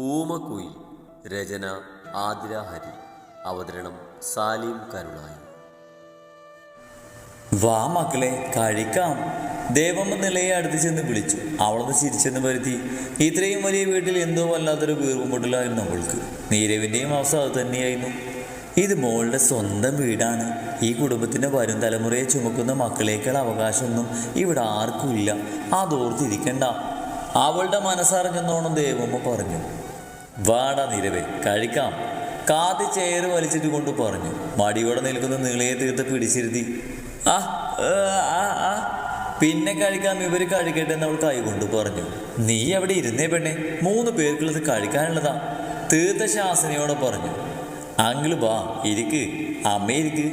ഊമക്കുയിൽ. രചന ആതിര ഹരി. അവതരണം സാലിം കരുളായി. വാ മക്കളെ കഴിക്കാം. ദേവമ്മ നിലയെ അടുത്ത് ചെന്ന് വിളിച്ചു. അവളത് ചിരിച്ചെന്ന് വരുത്തി. ഇത്രയും വലിയ വീട്ടിൽ എന്തോ വല്ലാത്തൊരു വീർപ്പുമുട്ടലായിരുന്നു അവൾക്ക്. നീരവിന്റെയും അവസ്ഥ അത് തന്നെയായിരുന്നു. ഇത് മോളുടെ സ്വന്തം വീടാണ്. ഈ കുടുംബത്തിന്റെ വരും തലമുറയെ ചുമക്കുന്ന മക്കളേക്കാൾ അവകാശമൊന്നും ഇവിടെ ആർക്കുമില്ല അതോർത്തിരിക്കണ്ട. അവളുടെ മനസ്സറിഞ്ഞെന്നോണം ദേവമ്മ പറഞ്ഞു. വാടാ നിരവേ കഴിക്കാം. കാത്തി ചേറ് വലിച്ചിട്ട് കൊണ്ട് പറഞ്ഞു. മടിയോടെ നിൽക്കുന്ന നീളയെ തീർത്ത് പിടിച്ചിരുത്തി. ആ ആ പിന്നെ കഴിക്കാം ഇവർ കഴിക്കട്ടെ എന്ന് അവൾ കൈകൊണ്ട് പറഞ്ഞു. നീ അവിടെ ഇരുന്നേ പെണ്ണെ. മൂന്ന് പേർക്കുള്ളത് കഴിക്കാനുള്ളതാ. തീർത്ത ശാസനയോടെ പറഞ്ഞു. അങ്കിൾ വാ ഇരിക്ക്. അമ്മ ഇരിക്ക്.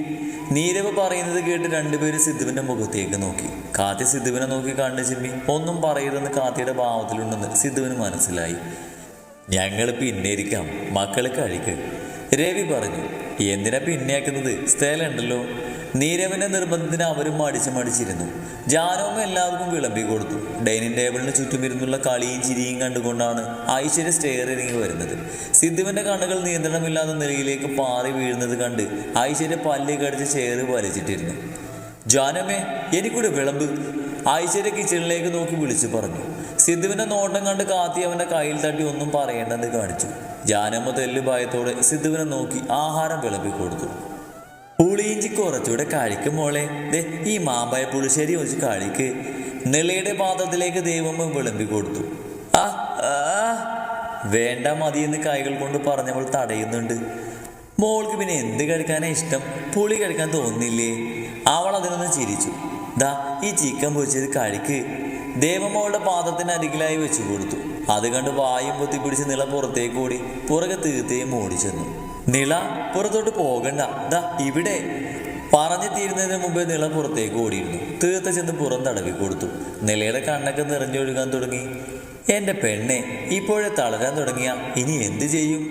നീരവ് പറയുന്നത് കേട്ട് രണ്ടുപേരും സിദ്ധുവിന്റെ മുഖത്തേക്ക് നോക്കി. കാത്തി സിദ്ധുവിനെ നോക്കി കണ്ണു ചിമ്മി. ഒന്നും പറയരുതെന്ന് കാത്തിയുടെ ഭാവത്തിലുണ്ടെന്ന് സിദ്ധുവിന് മനസ്സിലായി. ഞങ്ങൾ പിന്നെ ഇരിക്കാം മക്കൾ കഴിക്ക്. രവി പറഞ്ഞു എന്തിനാ പിന്നെയാക്കുന്നത് സ്ഥലമുണ്ടല്ലോ. നീരവന്റെ നിർബന്ധത്തിന് അവരും മടിച്ച് മടിച്ചിരുന്നു. ജാനവും എല്ലാവർക്കും വിളമ്പി കൊടുത്തു. ഡൈനിങ് ടേബിളിന് ചുറ്റും ഇരുന്നുള്ള കളിയും ചിരിയും കണ്ടുകൊണ്ടാണ് ഐശ്വര്യ സ്റ്റെയർ ഇറങ്ങി വരുന്നത്. സിദ്ധുവിന്റെ കണ്ണുകൾ നിയന്ത്രണമില്ലാത്ത നിലയിലേക്ക് പാറി വീഴുന്നത് കണ്ട് ഐശ്വര്യ പല്ല് കടിച്ച് ചെയർ വലിച്ചിട്ടിരുന്നു. ജാനമ്മേ എനിക്കൂടെ വിളമ്പ്. ഐശ്വര്യ കിച്ചണിലേക്ക് നോക്കി വിളിച്ചു പറഞ്ഞു. സിദ്ധുവിന്റെ നോട്ടം കണ്ട് കാത്തി അവന്റെ കയ്യിൽ തട്ടി ഒന്നും പറയേണ്ടെന്ന് കാണിച്ചു. ജാനമ്മ തെല്ലു ഭയത്തോടെ സിദ്ധുവിനെ നോക്കി ആഹാരം വിളമ്പി കൊടുത്തു. പുളിയിഞ്ചി കുറച്ചുകൂടെ കഴിക്കും മോളെ. ദേ ഈ മാമ്പായ പുളിശ്ശേരി വെച്ച് കഴിക്ക്. നെളിയുടെ പാത്രത്തിലേക്ക് ദൈവമ്മ വിളമ്പി കൊടുത്തു. വേണ്ട ആ, വേണ്ട മതിയെന്ന് കൈകൾ കൊണ്ട് പറഞ്ഞവൾ തടയുന്നുണ്ട്. മോൾക്ക് പിന്നെ എന്ത് കഴിക്കാനാ ഇഷ്ടം? പുളി കഴിക്കാൻ തോന്നില്ലേ? അവൾ അതിനൊന്ന് ചിരിച്ചു. ദാ ഈ ചിക്കൻ പൊരിച്ചത് കഴിക്ക്. ദേവമ്മളുടെ പാദത്തിന് അരികിലായി വെച്ചു കൊടുത്തു. അത് കണ്ട് വായും പൊത്തിപ്പിടിച്ച് നിള പുറത്തേക്ക് ഓടി പുറകെ തീർത്തേയും ഓടിച്ചെന്നു നിള പുറത്തോട്ട് പോകണ്ട. ദാ ഇവിടെ. പറഞ്ഞു തീരുന്നതിന് മുമ്പേ നിള പുറത്തേക്ക് ഓടിയിരുന്നു. തീർത്ത ചെന്ന് പുറം തടവി കൊടുത്തു. നിലയുടെ കണ്ണൊക്കെ നിറഞ്ഞൊഴുകാൻ തുടങ്ങി. എന്റെ പെണ്ണെ ഇപ്പോഴേ തളരാൻ തുടങ്ങിയ. ഇനി എന്ത് ചെയ്യും?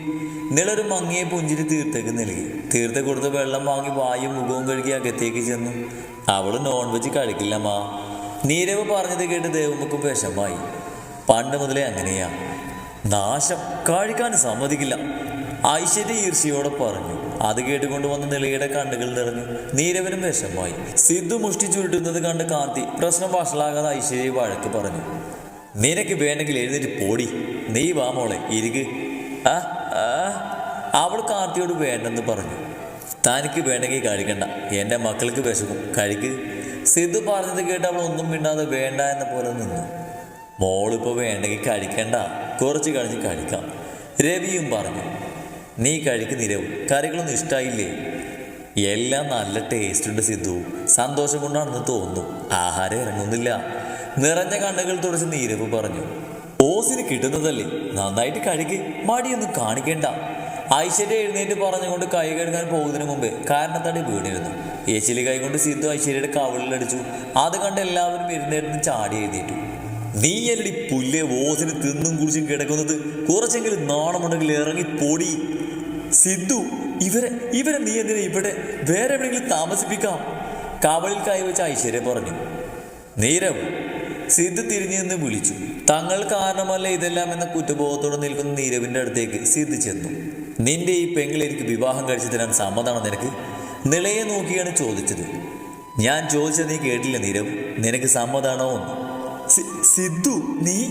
നിളൊരു മങ്ങിയ പുഞ്ചിരി തീർത്തേക്ക് നൽകി. തീർത്ത കൊടുത്ത് വെള്ളം വാങ്ങി വായും മുഖവും കഴുകി അകത്തേക്ക് ചെന്നു. അവൾ നോൺ വെജ് കഴിക്കില്ലമ്മാ. നീരവ് പറഞ്ഞത് കേട്ട് ദേവുമ്പക്കും വിഷമായി. പണ്ട് മുതലേ അങ്ങനെയാ. നാശം കഴിക്കാൻ സമ്മതിക്കില്ല. ഐശ്വര്യ ഈർഷ്യയോടെ പറഞ്ഞു. അത് കേട്ടുകൊണ്ട് വന്ന നിലയുടെ കണ്ണുകൾ നിറഞ്ഞു. നീരവനും വിഷമായി. സിദ്ധു മുഷ്ടി ചുരുട്ടുന്നത് കണ്ട് കാന്തി പ്രശ്നം വഷളാകാതെ ഐശ്വര്യ വഴക്ക് പറഞ്ഞു. നിനക്ക് വേണമെങ്കിൽ എഴുന്നേറ്റ് പോടി. നീ വാ മോളെ ഇരിക്ക്. ആ അവൾ കാർത്തിയോട് വേണ്ടെന്ന് പറഞ്ഞു. തനിക്ക് വേണമെങ്കിൽ കഴിക്കണ്ട. എന്റെ മക്കൾക്ക് വിശക്കും. കഴിക്ക്. സിദ്ധു പറഞ്ഞത് കേട്ട് അവൾ ഒന്നും മിണ്ടാതെ വേണ്ട എന്ന പോലെ നിന്നു. മോളിപ്പോൾ വേണ്ടെങ്കിൽ കഴിക്കണ്ട. കുറച്ച് കഴിഞ്ഞ് കഴിക്കാം. രവിയും പറഞ്ഞു നീ കഴിക്ക് നിരവും. കറികളൊന്നും ഇഷ്ടമായില്ലേ എല്ലാം നല്ല ടേസ്റ്റ് ഉണ്ട് സിദ്ധു. സന്തോഷം കൊണ്ടാണെന്ന് തോന്നുന്നു. ആഹാരം ഇറങ്ങുന്നില്ല. നിറഞ്ഞ കണ്ണുകൾ തുടച്ച് നീരവ് പറഞ്ഞു ഓസിന് കിട്ടുന്നതല്ലേ? നന്നായിട്ട് കഴുകി മടിയൊന്നും കാണിക്കണ്ട. ഐശ്വര്യ എഴുന്നേറ്റ് പറഞ്ഞുകൊണ്ട് കൈ കഴുകാൻ പോകുന്നതിന് മുമ്പ് കാരണത്താടി വീണിരുന്നു. ഏച്ചിലി കൈകൊണ്ട് സിദ്ധു ഐശ്വര്യയുടെ കവിളിലടിച്ചു അത് കണ്ട് എല്ലാവരും എഴുന്നേറ്റ് ചാടി എഴുന്നേറ്റു. നീ അല്ലടി പുല്ലെ ഓസിന് തിന്നും കുടിച്ചും കിടക്കുന്നത്. കുറച്ചെങ്കിലും നാണമുണ്ടെങ്കിൽ ഇറങ്ങി പൊടി. സിദ്ധു ഇവരെ ഇവരെ നീ എന്തിനാ ഇവിടെ? വേറെ എവിടെയെങ്കിലും താമസിപ്പിക്കാം. കവളിൽ കൈവച്ച ഐശ്വര്യ പറഞ്ഞു. നീരവ് സിദ്ധു തിരിഞ്ഞു നിന്ന് വിളിച്ചു. തങ്ങൾ കാരണമല്ല ഇതെല്ലാം എന്ന കുറ്റബോധത്തോടെ നിൽക്കുന്ന നീരവിന്റെ അടുത്തേക്ക് സിദ്ധു ചെന്നു. നിന്റെ ഈ പെങ്ങൾ എനിക്ക് വിവാഹം കഴിച്ചു തരാൻ സമ്മതമാണ് നിനക്ക്? നിളയെ നോക്കിയാണ് ചോദിച്ചത്. ഞാൻ ചോദിച്ചത് നീ കേട്ടില്ല നീരവ്. നിനക്ക് സമ്മതാണോ എന്ന്. സിദ്ധു നീ?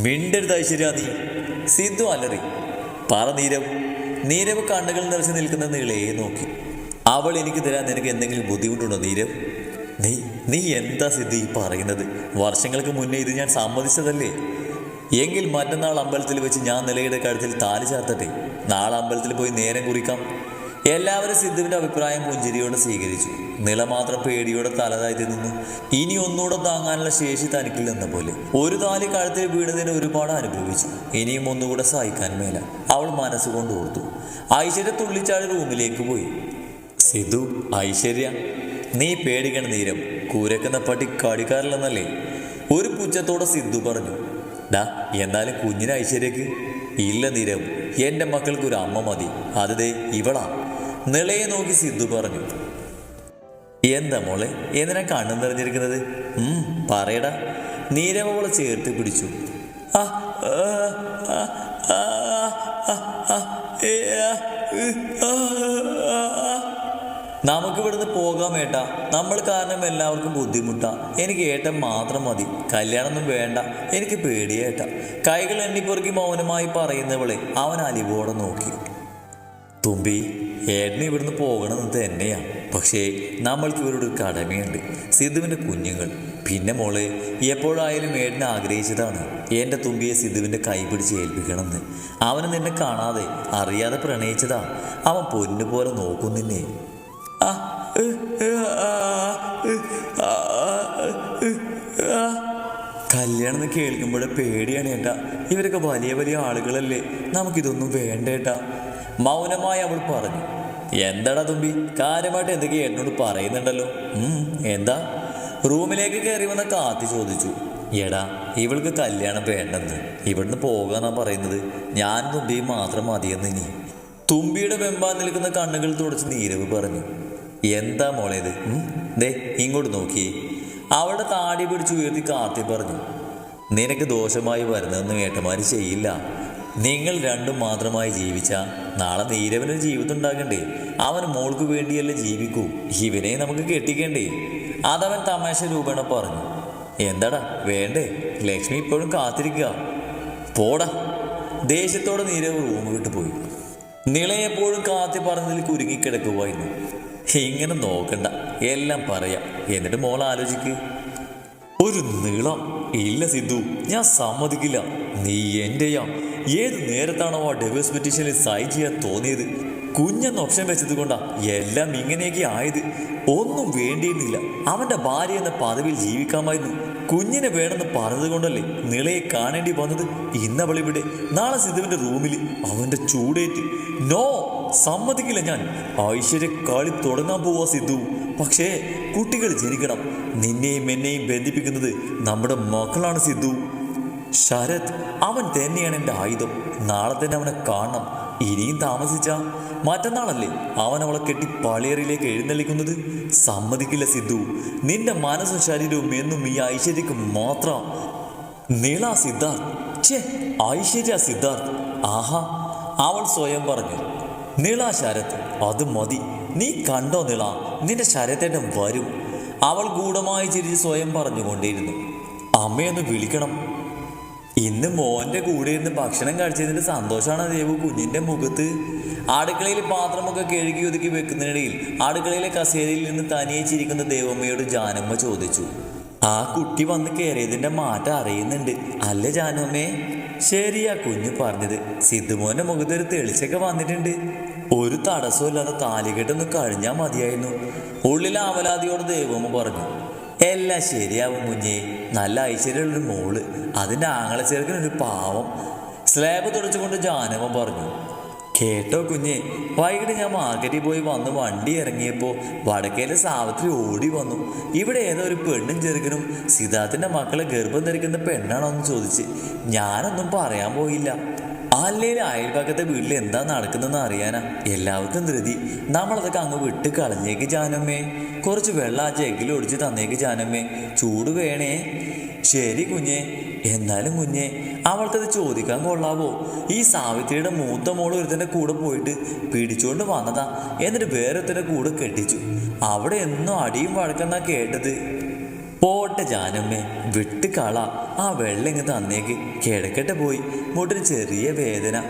മിണ്ടരുത് ഐശ്വര്യ നീ. സിദ്ധു അലറി. പറ നീരവ്. നീരവ് കണ്ണുകൾ നിറച്ച് നിൽക്കുന്ന നീളയെ നോക്കി. അവൾ എനിക്ക് തരാൻ നിനക്ക് എന്തെങ്കിലും ബുദ്ധിമുട്ടുണ്ടോ നീരവ്? നീ നീ എന്താ സിദ്ധി പറയുന്നത്? വർഷങ്ങൾക്ക് മുന്നേ ഇത് ഞാൻ സമ്മതിച്ചതല്ലേ? എങ്കിൽ മറ്റന്നാൾ അമ്പലത്തിൽ വെച്ച് ഞാൻ നിലയുടെ കഴുത്തിൽ താലി ചാർത്തട്ടെ. നാളെ അമ്പലത്തിൽ പോയി നേരം കുറിക്കാം. എല്ലാവരും സിദ്ധുവിന്റെ അഭിപ്രായം പുഞ്ചിരിയോടെ സ്വീകരിച്ചു. നില മാത്രം പേടിയോടെ തലതായി നിന്നു. ഇനി ഒന്നുകൂടെ താങ്ങാനുള്ള ശേഷി തനിക്കില്ലെന്ന പോലെ. ഒരു താലി കഴുത്തിൽ വീണതിന് ഒരുപാട് അനുഭവിച്ചു. ഇനിയും ഒന്നുകൂടെ സഹിക്കാൻ മേല. അവൾ മനസ്സുകൊണ്ട് ഓർത്തു. ഐശ്വര്യ തുള്ളിച്ചാടി റൂമിലേക്ക് പോയി. സിധു ഐശ്വര്യ നീ പേടിക്കണ നീരം. കൂരക്കുന്ന പട്ടി കടിക്കാറില്ലെന്നല്ലേ? ഒരു പുച്ഛത്തോടെ സിദ്ധു പറഞ്ഞു ഡാ എന്നാലും കുഞ്ഞിന് ഐശ്വര്യക്ക് ഇല്ല നിരവ്. എന്റെ മക്കൾക്ക് ഒരു അമ്മ മതി. അത് ഇവളാ. നിളയെ നോക്കി സിദ്ധു പറഞ്ഞു എന്താ മോളെ എന്തിനാ കണ്ണു നിറഞ്ഞിരിക്കുന്നത്? പറയടാ. നീരവളെ ചേർത്ത് പിടിച്ചു ആ, ആ, ആ, ആ, ആ, ആ. നമുക്ക് ഇവിടുന്ന് പോകാം ഏട്ടാ നമ്മൾ കാരണം എല്ലാവർക്കും ബുദ്ധിമുട്ടാ. എനിക്ക് ഏട്ടൻ മാത്രം മതി. കല്യാണമൊന്നും വേണ്ട. എനിക്ക് പേടിയേട്ട. കൈകൾ എണ്ണിപ്പൊറുക്കി മൗനമായി പറയുന്നവളെ അവൻ അലിവോടെ നോക്കി. തുമ്പി ഏട്ടന് ഇവിടുന്ന് പോകണമെന്ന് തന്നെയാണ് പക്ഷേ നമ്മൾക്ക് ഇവരോട് കടമയുണ്ട്. സിദ്ധുവിന്റെ കുഞ്ഞുങ്ങൾ. പിന്നെ മോളെ എപ്പോഴായാലും ഏട്ടനെ ആഗ്രഹിച്ചതാണ് എന്റെ തുമ്പിയെ സിദ്ധുവിന്റെ കൈ പിടിച്ച് ഏൽപ്പിക്കണമെന്ന്. അവന് നിന്നെ കാണാതെ അറിയാതെ പ്രണയിച്ചതാ. അവൻ പൊന്നുപോലെ നോക്കും നിന്നെ. കല്യാണം കേൾക്കുമ്പോഴേ പേടിയാണ് ഏട്ടാ. ഇവരൊക്കെ വലിയ വലിയ ആളുകളല്ലേ. നമുക്കിതൊന്നും വേണ്ട ഏട്ടാ. മൗനമായി അവൾ പറഞ്ഞു. എന്താടാ തുമ്പി? കാര്യമായിട്ട് എന്തൊക്കെ എന്നോട് പറയുന്നുണ്ടല്ലോ. എന്താ? റൂമിലേക്ക് കയറി വന്ന കാത്തി ചോദിച്ചു. എടാ ഇവൾക്ക് കല്യാണം വേണ്ടെന്ന്. ഇവിടുന്ന് പോകാന്നാ പറയുന്നത്. ഞാൻ തുമ്പി മാത്രം മതിയെന്ന് ഇനി. തുമ്പിയുടെ വെമ്പാൻ നിൽക്കുന്ന കണ്ണുകൾ തുടച്ച് നീരവ് പറഞ്ഞു. എന്താ മോളേത്? ദേ ഇങ്ങോട്ട് നോക്കി. അവളുടെ താടി പിടിച്ച് ഉയർത്തി കാർത്തി പറഞ്ഞു നിനക്ക് ദോഷമായി വരുന്നതെന്ന് ഏട്ടന്മാർ ചെയ്യില്ല. നിങ്ങൾ രണ്ടും മാത്രമായി ജീവിച്ച നാളെ നീരവനൊരു ജീവിതം ഉണ്ടാകണ്ടേ. അവൻ മോൾക്ക് വേണ്ടിയല്ലേ ജീവിക്കൂ. ഇവനെ നമുക്ക് കെട്ടിക്കണ്ടേ. അതവൻ തമാശ രൂപേണ പറഞ്ഞു എന്താടാ വേണ്ടേ? ലക്ഷ്മി ഇപ്പോഴും കാത്തിരിക്കുക. പോടാ. ദേഷ്യത്തോടെ നീരവ് റൂം വിട്ടു പോയി. നിളയെപ്പോഴും കാത്തി പറഞ്ഞതിൽ കുരുങ്ങിക്കിടക്കുമായിരുന്നു ഇങ്ങനെ നോക്കണ്ട. എല്ലാം പറയാം. എന്നിട്ട് മോൾ ആലോചിക്ക്. ഒരു നീളം ഇല്ല സിദ്ധു. ഞാൻ സമ്മതിക്കില്ല. നീ എന്റെയാ ഏത് നേരത്താണോ ആ ഡെവേഴ്സ് പെറ്റീഷനിൽ സൈൻ ചെയ്യാൻ തോന്നിയത്? കുഞ്ഞെന്ന് ഓപ്ഷൻ വെച്ചത് കൊണ്ടാ എല്ലാം ഇങ്ങനെയൊക്കെ ആയത്. ഒന്നും വേണ്ടിയിരുന്നില്ല. അവന്റെ ഭാര്യ എന്ന പദവിയിൽ ജീവിക്കാമായിരുന്നു. കുഞ്ഞിനെ വേണമെന്ന് പറഞ്ഞത് കൊണ്ടല്ലേ നിളയെ കാണേണ്ടി വന്നത്? ഇന്നവളിവിടെ നാളെ സിദ്ധുവിന്റെ റൂമിൽ അവന്റെ ചൂടേറ്റ്. നോ സമ്മതിക്കില്ല ഞാൻ. ഐശ്വര്യ കളി തുടങ്ങാൻ പോവാ സിദ്ധു. പക്ഷേ കുട്ടികൾ ജനിക്കണം. നിന്നെയും എന്നെയും ബന്ധിപ്പിക്കുന്നത് നമ്മുടെ മക്കളാണ് സിദ്ധു. ശരത് അവൻ തന്നെയാണ് എന്റെ ആയുധം. നാളെ തന്നെ അവനെ കാണണം. ഇനിയും താമസിച്ച. മറ്റന്നാളല്ലേ അവൻ അവളെ കെട്ടി പളിയറിലേക്ക് എഴുന്നള്ളിക്കുന്നത്? സമ്മതിക്കില്ല സിദ്ധു. നിന്റെ മനസ്സും ശരീരവും എന്നും ഈ ഐശ്വര്യക്ക് മാത്രം. നീള സിദ്ധാർത്ഥ്. ഛേ ഐശ്വര്യ സിദ്ധാർത്ഥ്. ആഹാ അവൾ സ്വയം പറഞ്ഞു. നീള ശരത് അത് മതി. നീ കണ്ടോ നിള നിന്റെ ശരത്തേട്ടൻ വരും. അവൾ ഗൂഢമായി ചിരിച്ച് സ്വയം പറഞ്ഞുകൊണ്ടിരുന്നു. അമ്മയൊന്ന് വിളിക്കണം. ഇന്ന് മോന്റെ കൂടെ ഇരുന്ന് ഭക്ഷണം കഴിച്ചതിന്റെ സന്തോഷമാണ് ദേവു കുഞ്ഞിന്റെ മുഖത്ത്. അടുക്കളയിൽ പാത്രമൊക്കെ കഴുകി ഒതുക്കി വെക്കുന്നതിനിടയിൽ അടുക്കളയിലെ കസേരയിൽ നിന്ന് തനിയെ ചിരിക്കുന്ന ദേവമ്മയോട് ജാനമ്മ ചോദിച്ചു ആ കുട്ടി വന്ന് കയറിയതിന്റെ മാറ്റം അറിയുന്നുണ്ട്. അല്ലേ ജാനമ്മേ? ശരിയാ കുഞ്ഞു പറഞ്ഞത്. സിദ്ധുമോന്റെ മുഖത്ത് ഒരു തെളിച്ചൊക്കെ വന്നിട്ടുണ്ട്. ഒരു തടസ്സമില്ലാതെ താലികെട്ടൊന്ന് കഴിഞ്ഞാൽ മതിയായിരുന്നു. ഉള്ളിലെ അവലാതിയോട് ദേവമ്മ പറഞ്ഞു എല്ലാം ശരിയാവും കുഞ്ഞേ. നല്ല ഐശ്വര്യമുള്ളൊരു മോൾ. അതിന്റെ ആങ്ങളെ ചേർക്കുന്ന ഒരു പാവം. സ്ലാബ് തുടച്ചുകൊണ്ട് ജാനവം പറഞ്ഞു കേട്ടോ കുഞ്ഞെ. വൈകിട്ട് ഞാൻ മാർക്കറ്റിൽ പോയി വന്ന് വണ്ടി ഇറങ്ങിയപ്പോൾ വടക്കേലെ സാവിത്രി ഓടി വന്നു. ഇവിടെ ഏതോ ഒരു പെണ്ണും ചെറുക്കനും സിദ്ധാർത്ഥിന്റെ മക്കളെ ഗർഭം ധരിക്കുന്ന പെണ്ണാണോ എന്ന് ചോദിച്ച്. ഞാനൊന്നും പറയാൻ പോയില്ല. അല്ലെങ്കിൽ അയൽപക്കത്തെ വീട്ടിൽ എന്താ നടക്കുന്നതെന്ന് അറിയാനാ? എല്ലാവർക്കും ധൃതി. നമ്മളതൊക്കെ അങ്ങ് വിട്ട് കളഞ്ഞേക്ക് ജാനമ്മേ. കുറച്ച് വെള്ളം ആ ജഗ്ഗിൽ ഒടിച്ച് തന്നേക്ക് ജാനമ്മേ. ചൂട് വേണേ. ശരി കുഞ്ഞെ. എന്നാലും കുഞ്ഞെ അവൾക്കത് ചോദിക്കാൻ കൊള്ളാവോ? ഈ സാവിത്രിയുടെ മൂത്ത മോൾ ഒരുത്തന്റെ കൂടെ പോയിട്ട് പിടിച്ചുകൊണ്ട് വന്നതാ. എന്നിട്ട് വേറൊരുത്തന്റെ കൂടെ കെട്ടിച്ചു. അവിടെ എന്നും അടിയും വഴക്കെന്നാ കേട്ടത്. പോട്ടെ ജാനമ്മേ വിട്ട് കള. ആ വെള്ളം ഇങ്ങ് തന്നേക്ക്. കിടക്കട്ടെ പോയി. മുട്ടിന് ചെറിയ വേദന.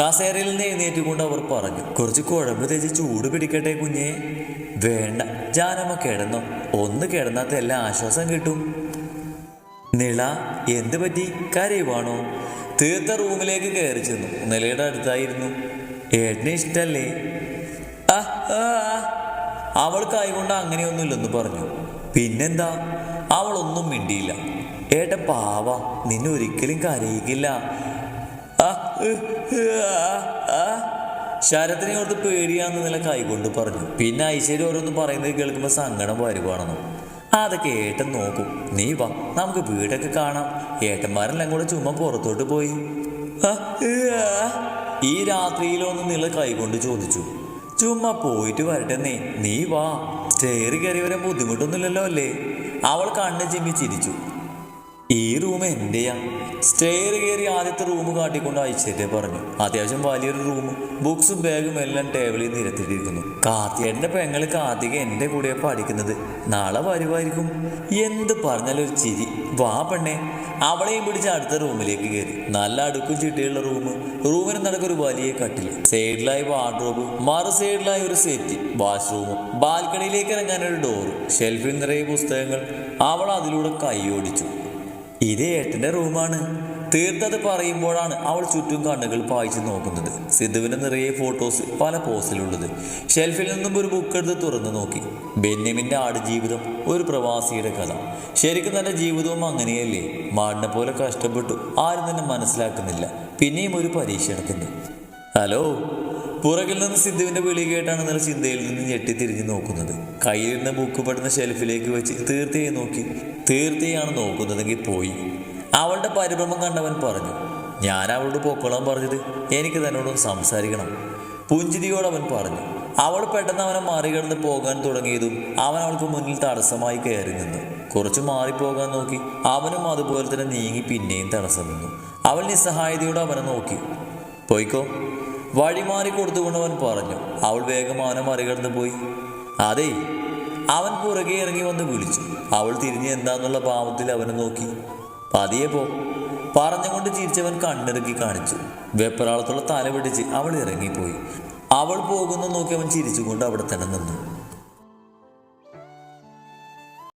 കസേരയിൽ നിന്ന് എഴുന്നേറ്റുകൊണ്ട് അവർ പറഞ്ഞു കുറച്ച് കുഴമ്പ് തേച്ച് ചൂട് പിടിക്കട്ടെ കുഞ്ഞേ. വേണ്ട ജാനമ്മ കിടന്നോ. ഒന്ന് കിടന്നാത്ത എല്ലാം ആശ്വാസം കിട്ടും. നിള എന്ത് പറ്റി? കരയുവാണോ? തീർത്ത റൂമിലേക്ക് കയറി ചെന്നു. നിലയുടെ അടുത്തായിരുന്നു. ഏട്ടനെ ഇഷ്ടല്ലേ. അവൾ കൈകൊണ്ട് അങ്ങനെയൊന്നുമില്ലെന്ന് പറഞ്ഞു. പിന്നെന്താ? അവളൊന്നും മിണ്ടിയില്ല. ഏട്ട പാവ നിന്നെ ഒരിക്കലും കരയിക്കില്ല. ശരത്തിനെ ഓർത്ത് പേടിയാന്ന് നില കൈകൊണ്ട് പറഞ്ഞു. പിന്നെ ഐശ്വര്യ ഓരോന്ന് പറയുന്നത് കേൾക്കുമ്പോൾ സങ്കടം വരുവാണെന്നു. അതൊക്കെ ഏട്ടൻ നോക്കും. നീ വാ നമുക്ക് വീടൊക്കെ കാണാം. ഏട്ടന്മാരെല്ലാം കൂടെ ചുമ്മാ പുറത്തോട്ട് പോയി. ഈ രാത്രിയിലൊന്നും നിങ്ങൾ കൈകൊണ്ട് ചോദിച്ചു. ചുമ്മാ പോയിട്ട് വരട്ടെന്നേ നീ വാ. ചേറി കയറി വരാൻ ബുദ്ധിമുട്ടൊന്നുമില്ലല്ലോ അല്ലേ? അവൾ കണ്ണ് ചിമ്മി ചിരിച്ചു. ഈ റൂം എന്റെയാ? സ്റ്റെയർ കയറി ആദ്യത്തെ റൂം കാട്ടിക്കൊണ്ട് അയച്ചേറ്റെ പറഞ്ഞു. അത്യാവശ്യം വലിയൊരു റൂം ബുക്സും ബാഗും എല്ലാം ടേബിളിൽ നിരത്തിയിട്ടിരിക്കുന്നു. എന്റെ പെങ്ങൾ കാർത്തിക എന്റെ കൂടെ പഠിക്കുന്നത്. നാളെ വരുമായിരിക്കും എന്ത് പറഞ്ഞാലും ഒരു ചിരി. വാ പെണ്ണെ. അവളെയും പിടിച്ച് അടുത്ത റൂമിലേക്ക് കയറി നല്ല അടുക്കും ചിട്ടിയുള്ള റൂം റൂമിന് നടക്കൊരു വലിയ കട്ടിൽ. സൈഡിലായി വാർഡ്രോബ് മറു സൈഡിലായി ഒരു സെറ്റ് വാഷ്റൂമും ബാൽക്കണിയിലേക്ക് ഇറങ്ങാനൊരു ഡോറും ഷെൽഫിൽ നിറയെ പുസ്തകങ്ങൾ. അവൾ അതിലൂടെ കൈ കൈയോടിച്ചു ഇത് ഏട്ടന്റെ റൂമാണ്. തീർത്തത് പറയുമ്പോഴാണ് അവൾ ചുറ്റും കണ്ണുകൾ പായിച്ച് നോക്കുന്നത്. സിദ്ധുവിന് നിറയെ ഫോട്ടോസ് പല പോസിലുള്ളത് ഷെൽഫിൽ നിന്നും ഒരു ബുക്ക് എടുത്ത് തുറന്നു നോക്കി. ബെന്യമിന്റെ ആടുജീവിതം ഒരു പ്രവാസിയുടെ കഥ. ശരിക്കും തന്റെ ജീവിതവും അങ്ങനെയല്ലേ? മാടിനെ പോലെ കഷ്ടപ്പെട്ടു. ആരും തന്നെ മനസ്സിലാക്കുന്നില്ല. പിന്നെയും ഒരു പരീക്ഷ എടുക്കുന്നു ഹലോ? പുറകിൽ നിന്ന് സിദ്ധുവിന്റെ വിളി കേട്ടാണ് നില ചിന്തയിൽ നിന്ന് ഞെട്ടി തിരിഞ്ഞു നോക്കുന്നത് കയ്യിലിരുന്ന ബുക്ക് പെടുന്ന ഷെൽഫിലേക്ക് വെച്ച് തീർത്തയെ നോക്കി. തീർത്തയാണ് നോക്കുന്നതെങ്കിൽ പോയി. അവളുടെ പരിഭ്രമം കണ്ടവൻ പറഞ്ഞു ഞാൻ അവളോട് പൊക്കോളാൻ പറഞ്ഞത് എനിക്ക് തന്നോടൊന്ന് സംസാരിക്കണം. പുഞ്ചിരിയോട് അവൻ പറഞ്ഞു അവൾ പെട്ടെന്ന് അവനെ മറികടന്ന് പോകാൻ തുടങ്ങിയതും അവൻ അവൾക്ക് മുന്നിൽ തടസ്സമായി കയറി നിന്നു. കുറച്ച് മാറിപ്പോകാൻ നോക്കി അവനും അതുപോലെ തന്നെ നീങ്ങി പിന്നെയും തടസ്സം നിന്നു. അവൾ നിസ്സഹായതയോടെ അവനെ നോക്കി. പോയിക്കോ വഴിമാറി കൊടുത്തുകൊണ്ട് അവൻ പറഞ്ഞു അവൾ വേഗം അവനെ മറികടന്ന് പോയി അതെ. അവൻ പുറകെ ഇറങ്ങി വന്ന് വിളിച്ചു. അവൾ തിരിഞ്ഞ് എന്താന്നുള്ള ഭാവത്തിൽ അവനെ നോക്കി. പതിയെ പോ. പറഞ്ഞുകൊണ്ട് ചിരിച്ചവൻ കണ്ണിറുക്കി കാണിച്ചു. വെപ്പരാളത്തുള്ള തല പിടിച്ച് അവൾ ഇറങ്ങിപ്പോയി. അവൾ പോകുന്ന നോക്കി അവൻ ചിരിച്ചുകൊണ്ട് അവിടെ തന്നെ നിന്നു.